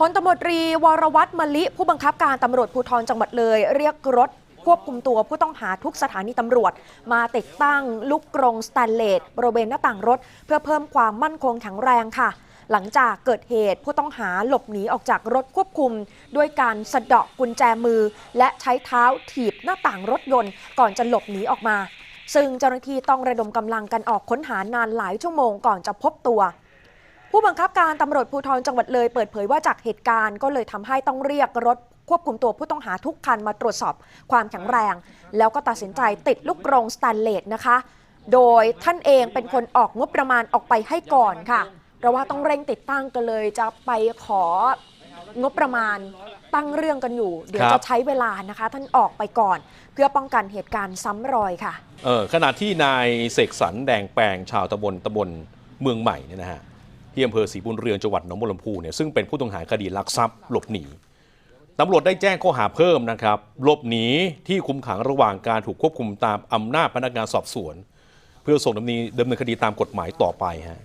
พลตำรวจตรีวรวัตรมลิ ผู้บังคับการตำรวจภูธรจังหวัดเลย เรียกรถควบคุมตัวผู้ต้องหาทุกสถานีตำรวจ มาติดตั้งลูกกรงสแตนเลสบริเวณหน้าต่างรถ เพื่อเพิ่มความมั่นคงแข็งแรงค่ะ หลังจากเกิดเหตุผู้ต้องหาหลบหนีออกจากรถควบคุม ด้วยการสะเดาะกุญแจมือ และใช้เท้าถีบหน้าต่างรถยนต์ ก่อนจะหลบหนีออกมา ซึ่งเจ้าหน้าที่ต้องระดมกำลังกันออกค้นหานานหลายชั่วโมงก่อนจะพบตัว ผู้บังคับการตำรวจภูธรจังหวัดเลยเปิดเผยว่าจากเหตุการณ์ก็เลยทำให้ต้องเรียกรถควบคุมตัวผู้ต้องหาทุกคันมาตรวจสอบความแข็งแรง แล้วก็ตัดสินใจติดลูกกรงสแตนเลสนะคะ โดยท่านเองเป็นคนออกงบประมาณออกไปให้ก่อนค่ะ เพราะว่าต้องเร่งติดตั้งกันเลยจะไปของบประมาณตั้งเรื่องกันอยู่ เดี๋ยวจะใช้เวลานะคะ ท่านออกไปก่อน เพื่อป้องกันเหตุการณ์ซ้ำรอยค่ะเออขณะที่นายเสกสรรแดงแปลงชาวตำบลตำบลเมืองใหม่เนี่ยนะฮะ ที่อำเภอศรีบุญเรืองจังหวัดหนองบัวลำพูเนี่ยซึ่งเป็นผู้ต้องหาคดีลักทรัพย์หลบหนีตำรวจได้แจ้งข้อหาเพิ่มนะครับหลบหนีที่คุมขังระหว่างการถูกควบคุมตามอำนาจพนักงานสอบสวน เพื่อส่งดำเนินดำเนินคดีตามกฎหมายต่อไปฮะ